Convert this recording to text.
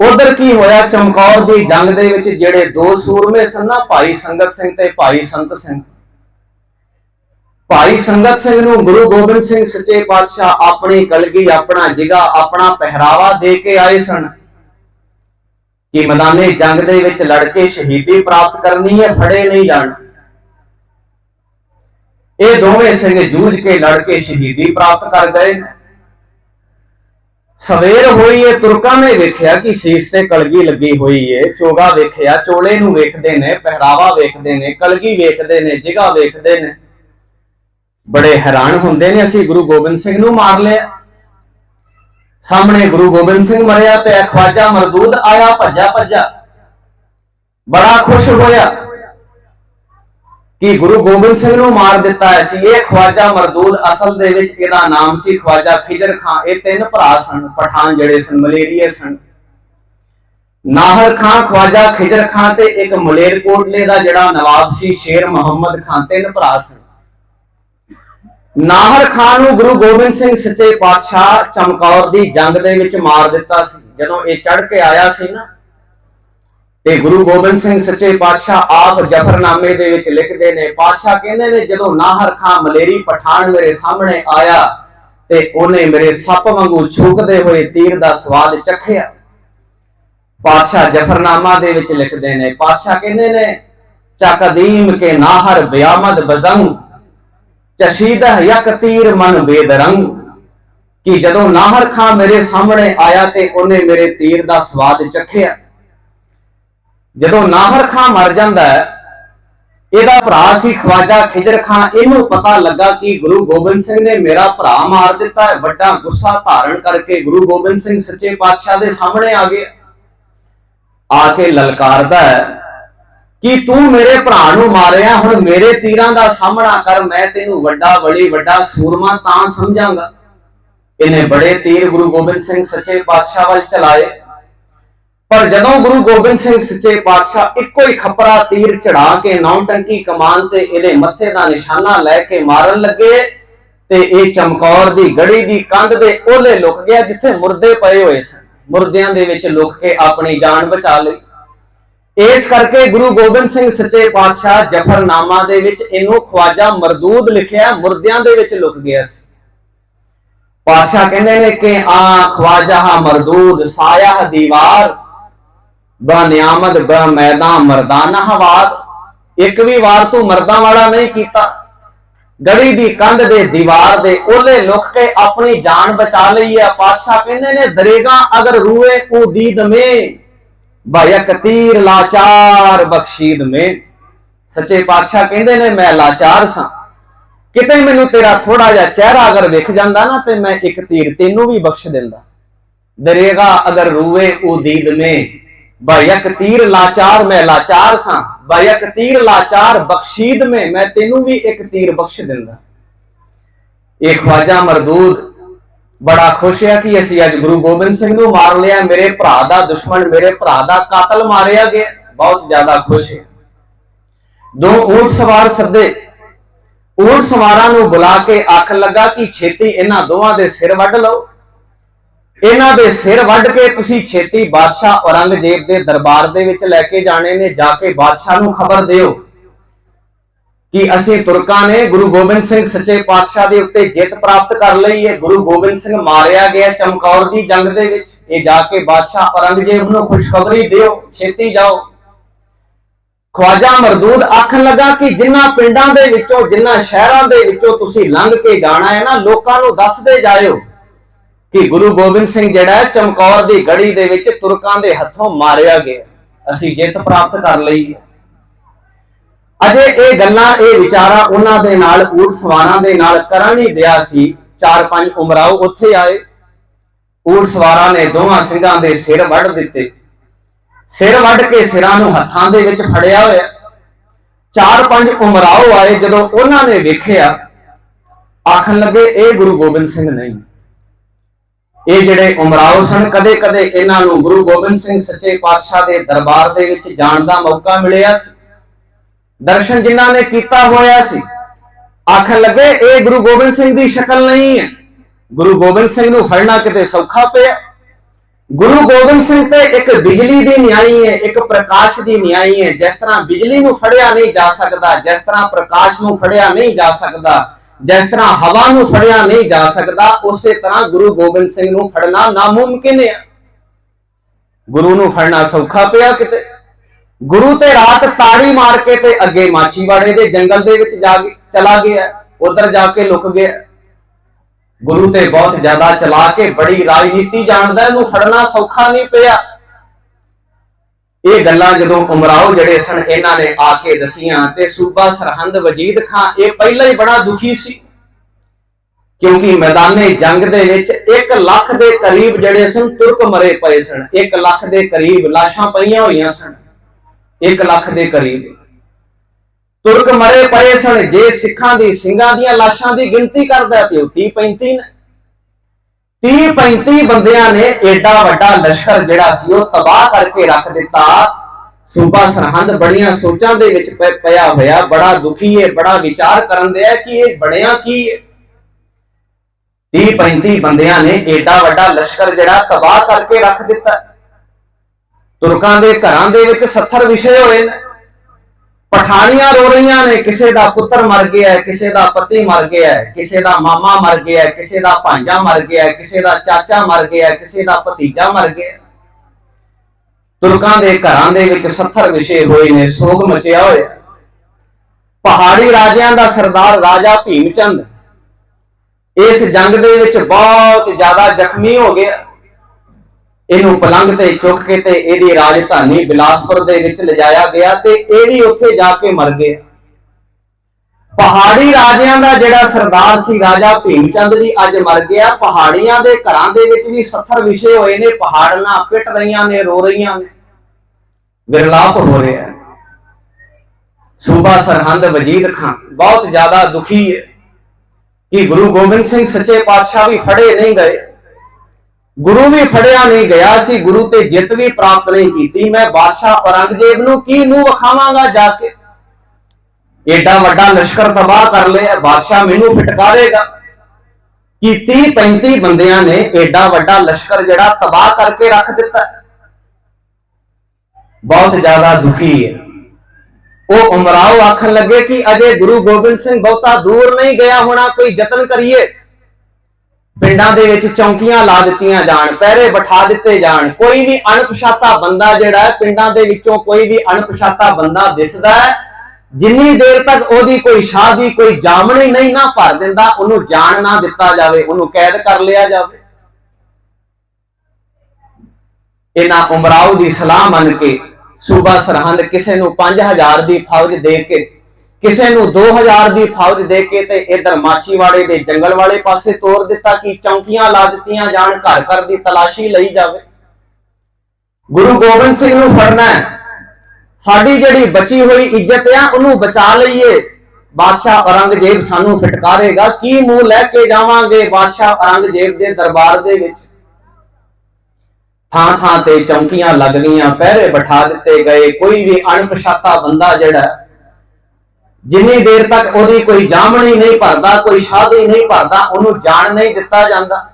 ਉਧਰ ਕੀ ਹੋਇਆ? ਚਮਕੌਰ ਦੀ ਜੰਗ ਦੇ ਵਿੱਚ ਜਿਹੜੇ ਦੋ ਸੂਰਮੇ ਸਨ ਨਾ, ਭਾਈ ਸੰਗਤ ਸਿੰਘ ਤੇ ਭਾਈ ਸੰਤ ਸਿੰਘ। ਭਾਈ ਸੰਗਤ ਸਿੰਘ ਨੂੰ ਗੁਰੂ ਗੋਬਿੰਦ ਸਿੰਘ ਸੱਚੇ ਪਾਤਸ਼ਾਹ ਆਪਣੀ ਕਲਗੀ, ਆਪਣਾ ਜਿਗਾ ਆਪਣਾ ਪਹਿਰਾਵਾ ਦੇ ਕੇ ਆਏ ਸਨ। ਕਿ ਮੈਦਾਨੇ ਜੰਗ ਦੇ ਵਿੱਚ ਲੜ ਕੇ ਸ਼ਹੀਦੀ ਪ੍ਰਾਪਤ ਕਰਨੀ ਹੈ, ਫੜੇ ਨਹੀਂ ਜਾਣ। ਇਹ ਦੋਵੇਂ ਸਿੰਘ ਜੂਝ ਕੇ ਲੜ ਕੇ ਸ਼ਹੀਦੀ ਪ੍ਰਾਪਤ ਕਰ ਗਏ। ਨੇ ਸਵੇਰ ਹੋਈ ਏ, ਤੁਰਕਾਂ ਨੇ ਵੇਖਿਆ ਕਿ ਸੀਸ ਤੇ ਕਲਗੀ ਲੱਗੀ ਹੋਈ ਏ। ਚੋਗਾ ਵੇਖਿਆ, ਚੋਲੇ ਨੂੰ ਵੇਖਦੇ ਨੇ, ਪਹਿਰਾਵਾ ਵੇਖਦੇ ਨੇ, ਕਲਗੀ ਵੇਖਦੇ ਨੇ ਜਿਗਾ ਵੇਖਦੇ ਨੇ। ਬੜੇ ਹੈਰਾਨ ਹੁੰਦੇ ਨੇ ਅਸੀਂ ਗੁਰੂ ਗੋਬਿੰਦ ਸਿੰਘ ਨੂੰ ਮਾਰ ਲਿਆ। ਸਾਹਮਣੇ ਗੁਰੂ ਗੋਬਿੰਦ ਸਿੰਘ ਮਰਿਆ ਤੇ ਖਵਾਜਾ ਮਰਦੂਦ ਆਇਆ ਭੱਜਾ ਭੱਜਾ ਬੜਾ ਖੁਸ਼ ਹੋਇਆ। ਕਿ ਗੁਰੂ ਗੋਬਿੰਦ ਸਿੰਘ ਨੂੰ ਮਾਰ ਦਿੱਤਾ ਸੀ। ਇਹ ਖਵਾਜਾ ਮਰਦੂਦ ਅਸਲ ਦੇ ਵਿੱਚ ਇਹਦਾ ਨਾਮ ਸੀ ਖਵਾਜਾ ਖਿਜਰ ਖਾਂ। ਇਹ ਤਿੰਨ ਭਰਾ ਸਨ, ਪਠਾਨ ਜਿਹੜੇ ਸਨ, ਮਲੇਰੀਏ ਸਨ। ਨਾਹਰ ਖਾਂ, ਖਵਾਜਾ ਖਿਜਰ ਖਾਂ ਤੇ ਇੱਕ ਮਲੇਰਕੋਟਲੇ ਦਾ ਜਿਹੜਾ ਨਵਾਬ ਸੀ, ਸ਼ੇਰ ਮੁਹੰਮਦ ਖਾਨ ਤਿੰਨ ਭਰਾ ਸਨ। ਨਾਹਰ ਖਾਨ ਨੂੰ ਗੁਰੂ ਗੋਬਿੰਦ ਸਿੰਘ ਸੱਚੇ ਪਾਤਸ਼ਾਹ ਚਮਕੌਰ ਦੀ ਜੰਗ ਦੇ ਵਿੱਚ ਮਾਰ ਦਿੱਤਾ ਸੀ। ਜਦੋਂ ਇਹ ਚੜ ਕੇ ਆਇਆ ਸੀ ਨਾ ਤੇ ਗੁਰੂ ਗੋਬਿੰਦ ਸਿੰਘ ਸੱਚੇ ਪਾਤਸ਼ਾਹ ਆਪ ਜਫਰਨਾਮੇ ਦੇ ਵਿੱਚ ਲਿਖਦੇ ਨੇ, ਪਾਤਸ਼ਾਹ ਕਹਿੰਦੇ ਨੇ, ਜਦੋਂ ਨਾਹਰ ਖਾਂ ਮਲੇਰੀ ਪਠਾਨ ਮੇਰੇ ਸਾਹਮਣੇ ਆਇਆ ਤੇ ਉਹਨੇ ਮੇਰੇ ਸੱਪ ਵਾਂਗੂ ਛੁਕਦੇ ਹੋਏ ਤੀਰ ਦਾ ਸਵਾਦ ਚੱਖਿਆ। ਪਾਤਸ਼ਾਹ ਜਫਰਨਾਮਾ ਦੇ ਵਿੱਚ ਲਿਖਦੇ ਨੇ, ਪਾਤਸ਼ਾਹ ਕਹਿੰਦੇ ਨੇ ਚਕਦੀਮ ਕੇ ਨਾਹਰ ਬਿਆਮਦ ਬਜ਼ੰਗ, ਚਸ਼ੀਦਾ ਯਕ ਤੀਰ ਮਨ ਬੇਦਰੰਗ। ਕਿ ਜਦੋਂ ਨਾਹਰ ਖਾਂ ਮੇਰੇ ਸਾਹਮਣੇ ਆਇਆ ਤੇ ਉਹਨੇ ਮੇਰੇ ਤੀਰ ਦਾ ਸਵਾਦ ਚੱਖਿਆ। ਜਦੋਂ ਨਾਹਰ ਖਾਂ ਮਰ ਜਾਂਦਾ ਹੈ, ਇਹਦਾ ਭਰਾ ਸੀ ਖਵਾਜਾ ਖਿਜਰ ਖਾਂ, ਇਹਨੂੰ ਪਤਾ ਲੱਗਾ ਕਿ ਗੁਰੂ ਗੋਬਿੰਦ ਸਿੰਘ ਨੇ ਮੇਰਾ ਭਰਾ ਮਾਰ ਦਿੱਤਾ ਹੈ। ਵੱਡਾ ਗੁੱਸਾ ਧਾਰਨ ਕਰਕੇ ਗੁਰੂ ਗੋਬਿੰਦ ਸਿੰਘ ਸੱਚੇ ਪਾਤਸ਼ਾਹ ਦੇ ਸਾਹਮਣੇ ਆ ਗਿਆ। ਆ ਕੇ ਲਲਕਾਰਦਾ ਹੈ ਕਿ ਤੂੰ ਮੇਰੇ ਭਰਾ ਨੂੰ ਮਾਰਿਆ, ਹੁਣ ਮੇਰੇ ਤੀਰਾਂ ਦਾ ਸਾਹਮਣਾ ਕਰ, ਮੈਂ ਤੈਨੂੰ ਵੱਡਾ ਬੜੀ ਵੱਡਾ ਸੂਰਮਾ ਤਾਂ ਸਮਝਾਂਗਾ। ਇਹਨੇ ਬੜੇ ਤੀਰ ਗੁਰੂ ਗੋਬਿੰਦ ਸਿੰਘ ਸੱਚੇ ਪਾਤਸ਼ਾਹ ਵੱਲ ਚਲਾਏ। ਪਰ ਜਦੋਂ ਗੁਰੂ ਗੋਬਿੰਦ ਸਿੰਘ ਸੱਚੇ ਪਾਤਸ਼ਾਹ ਇੱਕੋ ਹੀ ਖੱਪਰਾ ਤੀਰ ਚੜਾ ਕੇ ਨੌਟੰਕੀ ਕਮਾਨ ਤੇ ਇਹਦੇ ਮੱਥੇ ਦਾ ਨਿਸ਼ਾਨਾ ਲੈ ਕੇ ਮਾਰਨ ਲੱਗੇ ਤੇ ਇਹ ਚਮਕੌਰ ਦੀ ਗੜੀ ਦੀ ਕੰਧ ਦੇ ਉਹਲੇ ਲੁਕ ਗਿਆ ਜਿੱਥੇ ਮੁਰਦੇ ਪਏ ਹੋਏ ਸਨ। ਮੁਰਦਿਆਂ ਦੇ ਵਿੱਚ ਲੁਕ ਕੇ ਆਪਣੀ ਜਾਨ ਬਚਾ ਲਈ। ਇਸ ਕਰਕੇ ਗੁਰੂ ਗੋਬਿੰਦ ਸਿੰਘ ਸੱਚੇ ਪਾਤਸ਼ਾਹ ਜਫਰਨਾਮਾ ਦੇ ਵਿੱਚ ਇਹਨੂੰ ਖਵਾਜਾ ਮਰਦੂਦ ਲਿਖਿਆ, ਮੁਰਦਿਆਂ ਦੇ ਵਿੱਚ ਲੁਕ ਗਿਆ ਸੀ। ਪਾਤਸ਼ਾਹ ਕਹਿੰਦੇ ਨੇ ਕਿ ਆ ਖਵਾਜਾ ਮਰਦੂਦ, ਸਾਇਆ ਦੀਵਾਰ ਬਾ ਨਿਆਮਤ ਬਾ ਮੈਦਾਨ ਮਰਦਾਨਾ ਹਵਾਦ। ਇੱਕ ਵੀ ਵਾਰ ਤੂੰ ਮਰਦਾਂ ਵਾਲਾ ਨਹੀਂ ਕੀਤਾ। ਗੜੀ ਦੀ ਕੰਧ ਦੇ ਦੀਵਾਰ ਦੇ ਉਹਲੇ ਲੁਕ ਕੇ ਆਪਣੀ ਜਾਨ ਬਚਾ ਲਈ ਹੈ। ਪਾਤਸ਼ਾਹ ਕਹਿੰਦੇ ਨੇ, ਦਰੇਗਾ ਅਗਰ ਰੂਏ ਕੋ ਦੀਦ ਮੇ ਭਇਕ ਤੀਰ ਲਾਚਾਰ ਬਖਸ਼ੀਦ ਮੇ। ਸੱਚੇ ਪਾਤਸ਼ਾਹ ਕਹਿੰਦੇ ਨੇ, ਮੈਂ ਲਾਚਾਰ ਸਾਂ। ਕਿਤੇ ਮੈਨੂੰ ਤੇਰਾ ਥੋੜਾ ਜਿਹਾ ਚਿਹਰਾ ਅਗਰ ਵਿਖ ਜਾਂਦਾ ਨਾ, ਤੇ ਮੈਂ ਇੱਕ ਤੀਰ ਤੈਨੂੰ ਵੀ ਬਖਸ਼ ਦਿੰਦਾ। ਦਰੇਗਾ ਅਗਰ ਰੂਏ ਉਹ ਦੀਦ ਮੇ ਭਇਕ ਤੀਰ ਲਾਚਾਰ ਮੈਂ ਲਾਚਾਰ ਸਾਂ ਭਇਕ ਤੀਰ ਲਾਚਾਰ ਬਖਸ਼ੀਦ ਮੇ ਮੈਂ ਤੈਨੂੰ ਵੀ ਇੱਕ ਤੀਰ ਬਖਸ਼ ਦਿੰਦਾ ਇਹ ਖਵਾਜਾ ਮਰਦੂਦ ਬੜਾ ਖੁਸ਼ ਹੈ ਕਿ ਅਸੀਂ ਅੱਜ ਗੁਰੂ ਗੋਬਿੰਦ ਸਿੰਘ ਨੂੰ ਮਾਰ ਲਿਆ ਮੇਰੇ ਭਰਾ ਦਾ ਦੁਸ਼ਮਣ ਮੇਰੇ ਭਰਾ ਦਾ ਕਾਤਲ ਮਾਰਿਆ ਗਿਆ ਬਹੁਤ ਜ਼ਿਆਦਾ ਖੁਸ਼ ਹੈ ਦੋ ਊਂਟ ਸਵਾਰ ਸੱਦੇ ਊਂਟ ਸਵਾਰਾਂ ਨੂੰ ਬੁਲਾ ਕੇ ਅੱਖ ਲੱਗਾ ਕਿ ਛੇਤੀ ਇਹਨਾਂ ਦੋਵਾਂ ਦੇ ਸਿਰ ਵੱਢ ਲਓ ਇਹਨਾਂ ਦੇ ਸਿਰ ਵੱਢ ਕੇ ਤੁਸੀਂ ਛੇਤੀ ਬਾਦਸ਼ਾਹ ਔਰੰਗਜ਼ੇਬ ਦੇ ਦਰਬਾਰ ਦੇ ਵਿੱਚ ਲੈ ਕੇ ਜਾਣੇ ਨੇ, ਜਾ ਕੇ ਬਾਦਸ਼ਾਹ ਨੂੰ ਖਬਰ ਦਿਓ ਕਿ ਅਸੀਂ ਤੁਰਕਾਂ ਨੇ ਗੁਰੂ ਗੋਬਿੰਦ ਸਿੰਘ ਸੱਚੇ ਪਾਤਸ਼ਾਹ ਦੇ ਉੱਤੇ ਜਿੱਤ ਪ੍ਰਾਪਤ ਕਰ ਲਈ ਹੈ। ਗੁਰੂ ਗੋਬਿੰਦ ਸਿੰਘ ਮਾਰਿਆ ਗਿਆ ਚਮਕੌਰ ਦੀ ਜੰਗ ਦੇ ਵਿੱਚ। ਇਹ ਜਾ ਕੇ ਬਾਦਸ਼ਾਹ ਔਰੰਗਜ਼ੇਬ ਨੂੰ ਖੁਸ਼ਖਬਰੀ ਦਿਓ, ਛੇਤੀ ਜਾਓ। ਖਵਾਜਾ ਮਰਦੂਦ ਆਖਣ ਲੱਗਾ ਕਿ ਜਿੰਨਾ ਪਿੰਡਾਂ ਦੇ ਵਿੱਚੋਂ ਜਿੰਨਾ ਸ਼ਹਿਰਾਂ ਦੇ ਵਿੱਚੋਂ ਤੁਸੀਂ ਲੰਘ ਕੇ ਜਾਣਾ ਹੈ ਨਾ, ਲੋਕਾਂ ਨੂੰ ਦੱਸਦੇ ਜਾਇਓ। ਕਿ ਗੁਰੂ ਗੋਬਿੰਦ ਸਿੰਘ ਜਿਹੜਾ ਚਮਕੌਰ ਦੀ ਗੜੀ ਦੇ ਵਿੱਚ ਤੁਰਕਾਂ ਦੇ ਹੱਥੋਂ ਮਾਰਿਆ ਗਿਆ। ਅਸੀਂ ਜਿੱਤ ਪ੍ਰਾਪਤ ਕਰ ਲਈ ਹੈ। ਅਜੇ ਇਹ ਗੱਲਾਂ, ਇਹ ਵਿਚਾਰਾਂ ਉਹਨਾਂ ਦੇ ਨਾਲ, ਊਟ ਸਵਾਰਾਂ ਦੇ ਨਾਲ ਕਰਨ ਹੀ ਦਿਆ ਸੀ। ਚਾਰ ਪੰਜ ਉਮਰਾਓ ਉੱਥੇ ਆਏ। ਊਟ ਸਵਾਰਾਂ ਨੇ ਦੋਵਾਂ ਸਿੰਘਾਂ ਦੇ ਸਿਰ ਵੱਢ ਦਿੱਤੇ। ਸਿਰ ਵੱਢ ਕੇ ਸਿਰਾਂ ਨੂੰ ਹੱਥਾਂ ਦੇ ਵਿੱਚ ਫੜਿਆ ਹੋਇਆ। ਚਾਰ ਪੰਜ ਉਮਰਾਓ ਆਏ ਜਦੋਂ ਉਹਨਾਂ ਨੇ ਵੇਖਿਆ। ਆਖਣ ਲੱਗੇ, ਇਹ ਗੁਰੂ ਗੋਬਿੰਦ ਸਿੰਘ ਨਹੀਂ। ਇਹ ਜਿਹੜੇ ਉਮਰਾਓ ਸਨ ਕਦੇ ਕਦੇ ਇਹਨਾਂ ਨੂੰ ਗੁਰੂ ਗੋਬਿੰਦ ਸਿੰਘ ਸੱਚੇ ਪਾਤਸ਼ਾਹ ਦੇ ਦਰਬਾਰ ਦੇ ਵਿੱਚ ਜਾਣ ਦਾ ਮੌਕਾ ਮਿਲਿਆ ਸੀ। ਦਰਸ਼ਨ ਜਿਨ੍ਹਾਂ ਨੇ ਕੀਤਾ ਹੋਇਆ ਸੀ, ਆਖਣ ਲੱਗੇ, ਇਹ ਗੁਰੂ ਗੋਬਿੰਦ ਸਿੰਘ ਦੀ ਸ਼ਕਲ ਨਹੀਂ ਹੈ। ਗੁਰੂ ਗੋਬਿੰਦ ਸਿੰਘ ਨੂੰ ਫੜਨਾ ਕਿਤੇ ਸੌਖਾ ਪਿਆ। ਗੁਰੂ ਗੋਬਿੰਦ ਸਿੰਘ ਤੇ ਇੱਕ ਬਿਜਲੀ ਦੀ ਨਿਆਈ ਹੈ, ਇੱਕ ਪ੍ਰਕਾਸ਼ ਦੀ ਨਿਆਈ ਹੈ। ਜਿਸ ਤਰ੍ਹਾਂ ਬਿਜਲੀ ਨੂੰ ਫੜਿਆ ਨਹੀਂ ਜਾ ਸਕਦਾ, ਜਿਸ ਤਰ੍ਹਾਂ ਪ੍ਰਕਾਸ਼ ਨੂੰ ਫੜਿਆ ਨਹੀਂ ਜਾ ਸਕਦਾ ਜਿਸ ਤਰ੍ਹਾਂ ਹਵਾ ਨੂੰ ਫੜਿਆ ਨਹੀਂ ਜਾ ਸਕਦਾ, ਉਸੇ ਤਰ੍ਹਾਂ ਗੁਰੂ ਗੋਬਿੰਦ ਸਿੰਘ ਨੂੰ ਫੜਨਾ ਨਾਮੁਮਕਿਨ ਹੈ ਗੁਰੂ ਨੂੰ ਫੜਨਾ ਸੌਖਾ ਪਿਆ ਕਿਤੇ। ਗੁਰੂ ਤੇ ਰਾਤ ਤਾੜੀ ਮਾਰ ਕੇ ਤੇ ਅੱਗੇ ਮਾਛੀਵਾੜੇ ਦੇ ਜੰਗਲ ਦੇ ਵਿੱਚ ਜਾ ਕੇ ਚਲਾ ਗਿਆ, ਉਧਰ ਜਾ ਕੇ ਲੁਕ ਗਿਆ। ਗੁਰੂ ਤੇ ਬਹੁਤ ਜ਼ਿਆਦਾ ਚਲਾ ਕੇ ਬੜੀ ਰਾਜਨੀਤੀ ਜਾਣਦਾ, ਇਹਨੂੰ ਫੜਨਾ ਸੌਖਾ ਨਹੀਂ ਪਿਆ। ਇਹ ਗੱਲਾਂ ਜਦੋਂ ਉਮਰਾਓ ਜਿਹੜੇ ਸਨ, ਇਹਨਾਂ ਨੇ ਆ ਕੇ ਦਸੀਆਂ ਤੇ ਸੂਬਾ ਸਰਹੰਦ ਵਜੀਦ ਖਾਂ ਇਹ ਪਹਿਲਾਂ ਹੀ ਬੜਾ ਦੁਖੀ ਸੀ। ਕਿਉਂਕਿ ਮੈਦਾਨੇ ਜੰਗ ਦੇ ਵਿੱਚ 1 ਲੱਖ ਦੇ ਕਰੀਬ ਜਿਹੜੇ ਸਨ, ਤੁਰਕ ਮਰੇ ਪਏ ਸਨ। 1 ਲੱਖ ਦੇ ਕਰੀਬ ਲਾਸ਼ਾਂ ਪਈਆਂ ਹੋਈਆਂ ਸਨ। 1 ਲੱਖ ਦੇ ਕਰੀਬ। ਤੁਰਕ ਮਰੇ ਪਏ ਸਨ। ਜੇ ਸਿੱਖਾਂ ਦੀ, ਸਿੰਘਾਂ ਦੀਆਂ ਲਾਸ਼ਾਂ ਦੀ ਗਿਣਤੀ ਕਰਦਾ ਤੇ ਉਹ 30 35 ਨੇ। 30 35 ਬੰਦਿਆਂ ਨੇ ਏਡਾ ਵੱਡਾ ਲਸ਼ਕਰ ਜਿਹੜਾ ਸੀ ਉਹ ਤਬਾਹ ਕਰਕੇ ਰੱਖ ਦਿੱਤਾ। ਸੂਬਾ ਸਰਹੰਦ ਬੜੀਆਂ ਸੋਚਾਂ ਦੇ ਵਿੱਚ ਪਿਆ ਹੋਇਆ। ਬੜਾ ਦੁਖੀ ਹੈ ਬੜਾ ਵਿਚਾਰ ਕਰਨ ਦਿਆ ਕਿ ਇਹ ਬਣਿਆ ਕੀ ਹੈ। 30 35 ਬੰਦਿਆਂ ਨੇ ਏਡਾ ਵੱਡਾ ਲਸ਼ਕਰ ਜਿਹੜਾ ਤਬਾਹ ਕਰਕੇ ਰੱਖ ਦਿੱਤਾ। ਤੁਰਕਾਂ ਦੇ ਘਰਾਂ ਦੇ ਵਿੱਚ 70 ਵਿਸ਼ੇ ਹੋਏ ਨੇ। ਪਠਾਨੀਆਂ ਰੋ ਰਹੀਆਂ ਨੇ, ਕਿਸੇ ਦਾ ਪੁੱਤਰ ਮਰ ਗਿਆ ਹੈ, ਕਿਸੇ ਦਾ ਪਤੀ ਮਰ ਗਿਆ ਹੈ, ਕਿਸੇ ਦਾ ਮਾਮਾ ਮਰ ਗਿਆ ਹੈ, ਕਿਸੇ ਦਾ ਭਾਂਜਾ ਮਰ ਗਿਆ ਹੈ, ਕਿਸੇ ਦਾ ਚਾਚਾ ਮਰ ਗਿਆ ਹੈ, ਕਿਸੇ ਦਾ ਭਤੀਜਾ ਮਰ ਗਿਆ ਹੈ। ਤੁਰਕਾਂ ਦੇ ਘਰਾਂ ਦੇ ਵਿੱਚ 70 ਵਿਸ਼ੇ ਹੋਏ ਨੇ, ਸੋਗ ਮਚਿਆ ਹੋਇਆ ਪਹਾੜੀ ਰਾਜਿਆਂ ਦਾ ਸਰਦਾਰ ਰਾਜਾ ਭੀਮ ਚੰਦ ਇਸ ਜੰਗ ਦੇ ਵਿੱਚ ਬਹੁਤ ਜ਼ਿਆਦਾ ਜ਼ਖਮੀ ਹੋ ਗਿਆ ਇਹਨੂੰ ਪਲੰਗ ਤੇ ਚੁੱਕ ਕੇ ਤੇ ਇਹਦੀ ਰਾਜਧਾਨੀ ਬਿਲਾਸਪੁਰ ਦੇ ਵਿੱਚ ਲਿਜਾਇਆ ਗਿਆ ਤੇ ਇਹ ਵੀ ਉੱਥੇ ਜਾ ਕੇ ਮਰ ਗਿਆ। ਪਹਾੜੀ ਰਾਜਿਆਂ ਦਾ ਜਿਹੜਾ ਸਰਦਾਰ ਸੀ ਰਾਜਾ ਭੀਮ ਚੰਦ ਜੀ ਅੱਜ ਮਰ ਗਿਆ। ਪਹਾੜੀਆਂ ਦੇ ਘਰਾਂ ਦੇ ਵਿੱਚ ਵੀ 70 ਵਿਸ਼ੇ ਹੋਏ ਨੇ, ਪਹਾੜਾਂ ਪਿੱਟ ਰਹੀਆਂ ਨੇ, ਰੋ ਰਹੀਆਂ ਨੇ। ਵਿਰਲਾਪ ਹੋ ਰਿਹਾ ਹੈ। ਸੂਬਾ ਸਰਹੰਦ ਵਜੀਦ ਖਾਨ, ਬਹੁਤ ਜ਼ਿਆਦਾ ਦੁਖੀ ਹੈ ਕਿ ਗੁਰੂ ਗੋਬਿੰਦ ਸਿੰਘ ਸੱਚੇ ਪਾਤਸ਼ਾਹ ਵੀ ਫੜੇ ਨਹੀਂ ਗਏ। ਗੁਰੂ ਵੀ ਫੜਿਆ ਨਹੀਂ ਗਿਆ ਸੀ, ਗੁਰੂ ਤੇ ਜਿੱਤ ਵੀ ਪ੍ਰਾਪਤ ਨਹੀਂ ਕੀਤੀ। ਮੈਂ ਬਾਦਸ਼ਾਹ ਔਰੰਗਜ਼ੇਬ ਨੂੰ ਕੀ ਨੂੰ ਵਿਖਾਵਾਂਗਾ ਜਾ ਕੇ? ਏਡਾ ਵੱਡਾ ਲਸ਼ਕਰ ਤਬਾਹ ਕਰ ਲਿਆ ਬਾਦਸ਼ਾਹ ਮੈਨੂੰ ਫਟਕਾਰੇਗਾ। ਕਿ 30 35 ਬੰਦਿਆਂ ਨੇ ਏਡਾ ਵੱਡਾ ਲਸ਼ਕਰ ਜਿਹੜਾ ਤਬਾਹ ਕਰਕੇ ਰੱਖ ਦਿੱਤਾ? ਬਹੁਤ ਜ਼ਿਆਦਾ ਦੁਖੀ ਹੈ। ਉਹ ਉਮਰਾਓ ਆਖਣ ਲੱਗੇ ਕਿ ਅਜੇ ਗੁਰੂ ਗੋਬਿੰਦ ਸਿੰਘ ਬਹੁਤਾ ਦੂਰ ਨਹੀਂ ਗਿਆ ਹੋਣਾ, ਕੋਈ ਯਤਨ ਕਰੀਏ। ਪਿੰਡਾਂ ਦੇ ਵਿੱਚ ਚੌਂਕੀਆਂ ਲਾ ਦਿੱਤੀਆਂ ਜਾਣ, ਪਹਿਰੇ ਬਿਠਾ ਦਿੱਤੇ ਜਾਣ। ਕੋਈ ਵੀ ਅਣਪਛਾਤਾ ਬੰਦਾ ਜਿਹੜਾ ਹੈ, ਪਿੰਡਾਂ ਦੇ ਵਿੱਚੋਂ ਕੋਈ ਵੀ ਅਣਪਛਾਤਾ ਬੰਦਾ ਦਿਸਦਾ ਹੈ, ਜਿੰਨੀ ਦੇਰ ਤੱਕ ਉਹਦੀ ਕੋਈ ਸ਼ਾਦੀ ਕੋਈ ਜਾਮਣੀ ਨਹੀਂ ਨਾ ਭਰ ਦਿੰਦਾ, ਉਹਨੂੰ ਜਾਣ ਨਾ ਦਿੱਤਾ ਜਾਵੇ, ਉਹਨੂੰ ਕੈਦ ਕਰ ਲਿਆ ਜਾਵੇ। ਇਹਨਾਂ ਉਮਰਾਓ ਦੀ ਸਲਾਹ ਮੰਨ ਕੇ ਸੂਬਾ ਸਰਹੰਦ ਕਿਸੇ ਨੂੰ 5000 ਦੀ ਫੌਜ ਦੇ ਕੇ ਕਿਸੇ ਨੂੰ 2000 ਦੀ ਫੌਜ ਦੇ ਕੇ ਤੇ ਇਧਰ ਮਾਛੀਵਾੜੇ ਦੇ ਜੰਗਲ ਵਾਲੇ ਪਾਸੇ ਤੋਰ ਦਿੱਤਾ ਕਿ ਚੌਂਕੀਆਂ ਲਾ ਦਿੱਤੀਆਂ ਜਾਣ, ਘਰ ਘਰ ਦੀ ਤਲਾਸ਼ੀ ਲਈ ਜਾਵੇ। ਗੁਰੂ ਗੋਬਿੰਦ ਸਿੰਘ ਨੂੰ ਫੜਨਾ ਹੈ। ਸਾਡੀ ਜਿਹੜੀ ਬਚੀ ਹੋਈ ਇੱਜ਼ਤ ਆ, ਉਹਨੂੰ ਬਚਾ ਲਈਏ। ਬਾਦਸ਼ਾਹ ਔਰੰਗਜ਼ੇਬ ਸਾਨੂੰ ਫਟਕਾਰੇਗਾ। ਕੀ ਮੂੰਹ ਲੈ ਕੇ ਜਾਵਾਂਗੇ ਬਾਦਸ਼ਾਹ ਔਰੰਗਜ਼ੇਬ ਦੇ ਦਰਬਾਰ ਦੇ ਵਿੱਚ? ਥਾਂ ਥਾਂ ਤੇ ਚੌਂਕੀਆਂ ਲੱਗ ਗਈਆਂ ਪਹਿਰੇ ਬਿਠਾ ਦਿੱਤੇ ਗਏ। ਕੋਈ ਵੀ ਅਣਪਛਾਤਾ ਬੰਦਾ ਜਿਹੜਾ ਜਿੰਨੀ ਦੇਰ ਤੱਕ ਉਹਦੀ ਕੋਈ ਜਾਮਣੀ ਨਹੀਂ ਭਰਦਾ, ਕੋਈ ਸ਼ਾਦੀ ਨਹੀਂ ਭਰਦਾ, ਉਹਨੂੰ ਜਾਣ ਨਹੀਂ ਦਿੱਤਾ ਜਾਂਦਾ।